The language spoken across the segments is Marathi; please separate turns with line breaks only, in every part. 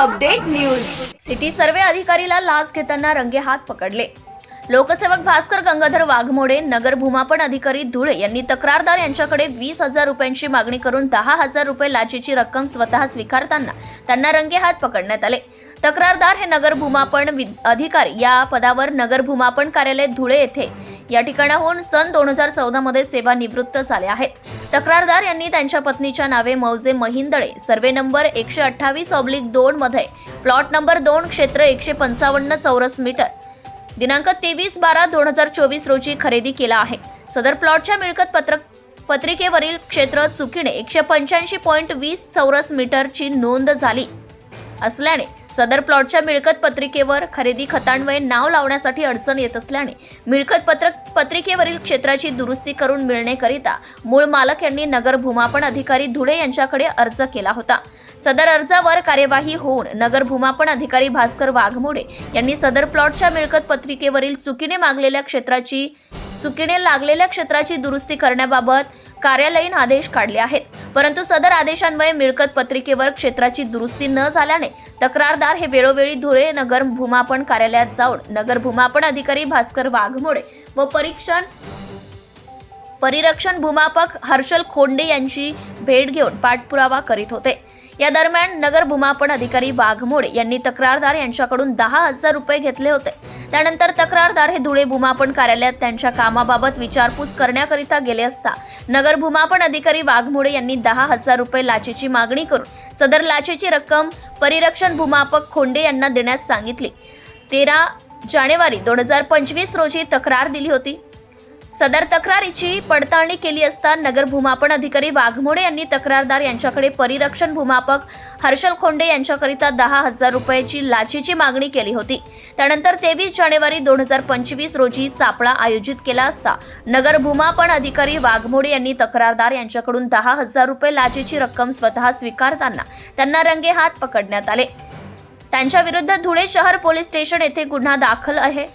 Update news. सिटी सर्वे अधिकारीला लाच घेताना रंगे हात पकडले. लोकसेवक भास्कर गंगाधर वाघमोडे नगर भूमापण अधिकारी धुळे यांनी तक्रारदार यांच्याकडे वीस हजार रुपयांची मागणी करून दहा हजार रुपये लाचेची रक्कम स्वतः स्वीकारताना त्यांना रंगेहात पकडण्यात आले. तक्रारदार हे नगर भूमापण अधिकारी या पदावर नगर भूमापण कार्यालय धुळे येथे या ठिकाणाहून सन दोन हजार चौदा मध्ये सेवानिवृत्त झाले आहेत. तक्रारदार यांनी त्यांच्या पत्नीच्या नावे मौजे महिंदळे सर्वे नंबर एकशे अठ्ठावीस ऑब्लिक दोन मध्ये प्लॉट नंबर दोन क्षेत्र एकशे पंचावन्न चौरस मीटर दिनांक तेवीस बारा दोन हजार चोवीस रोजी खरेदी केला आहे. सदर प्लॉटच्या मिळकत पत्रक पत्रिकेवरील क्षेत्र चुकीने एकशे पंच्याऐंशी पॉईंट वीस चौरस मीटरची नोंद झाली. असल्याने सदर प्लॉटच्या मिळकत पत्रिकेवर खरेदी खतान्वये नाव लावण्यासाठी अडचण येत असल्याने मिळकत पत्रक पत्रिकेवरील क्षेत्राची दुरुस्ती करून मिळणेकरिता मूळ मालक यांनी नगर भूमापन अधिकारी धुळे यांच्याकडे अर्ज केला होता. सदर अर्जावर कार्यवाही होऊन नगर भूमापन अधिकारी भास्कर वाघमोडे यांनी सदर प्लॉटच्या मिळकत पत्रिकेवरील चुकीने मागलेल्या क्षेत्राची चुकीने लागलेल्या क्षेत्राची दुरुस्ती करण्याबाबत कार्यालयीन आदेश काढले आहेत. परंतु सदर आदेशान्वये मिळकत पत्रिकेवर क्षेत्राची दुरुस्ती न झाल्याने तक्रारदार हे वेळोवेळी धुळे नगर भूमापन कार्यालयात जाऊन नगर भूमापन अधिकारी भास्कर वाघमोडे व परीक्षण परिरक्षण भूमापक हर्षल खोंडे यांची भेट घेऊन पाठपुरावा करीत होते. या दरम्यान नगर भूमापन अधिकारी वाघमोडे यांनी तक्रारदार यांच्याकडून दहा हजार रुपये घेतले होते. त्यानंतर तक्रारदार हे धुळे भूमापन कार्यालयात त्यांच्या कामाबाबत विचारपूस करण्याकरिता गेले असता नगर भूमापन अधिकारी वाघमोडे यांनी दहा हजार रुपये लाचेची मागणी करून सदर लाचेची रक्कम परिरक्षण भूमापक खोंडे यांना देण्यास सांगितली. तेरा जानेवारी दोन हजार पंचवीस रोजी तक्रार दिली होती. सदर तक्रारीची पडताळणी केली असता नगर भूमापन अधिकारी वाघमोडे यांनी तक्रारदार यांच्याकडे परिरक्षण भूमापक हर्षल खोंडे यांच्याकरिता दहा हजार रुपयाची लाचीची मागणी केली होती. त्यानंतर तेवीस जानेवारी दोन हजार पंचवीस रोजी सापळा आयोजित केला असता नगर भूमापन अधिकारी वाघमोडे यांनी तक्रारदार यांच्याकडून दहा हजार रुपये लाचेची रक्कम स्वतः स्वीकारताना त्यांना रंगेहात पकडण्यात आले. त्यांच्या विरुद्ध धुळे शहर पोलीस स्टेशन येथे गुन्हा दाखल आहे.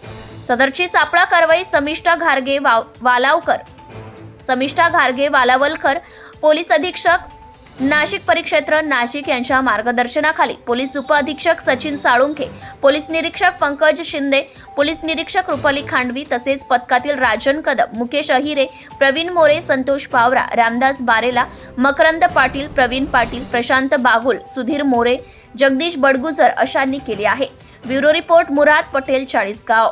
सदरची सापळा कारवाई समिष्ठा घारगे वाव- वालावकर. समिष्ठा घारगे वालावलकर पोलीस अधीक्षक नाशिक परिक्षेत्र नाशिक यांच्या मार्गदर्शनाखाली पोलीस उपअधीक्षक सचिन साळुंखे पोलीस निरीक्षक पंकज शिंदे पोलीस निरीक्षक रुपाली खांडवी तसेच पथकातील राजन कदम मुकेश अहिरे प्रवीण मोरे संतोष पावरा रामदास बारेला मकरंद पाटील प्रवीण पाटील प्रशांत बागुल सुधीर मोरे जगदीश बडगुजर अशांनी केली आहे. Bureau report Murad Patel Chalisgaon.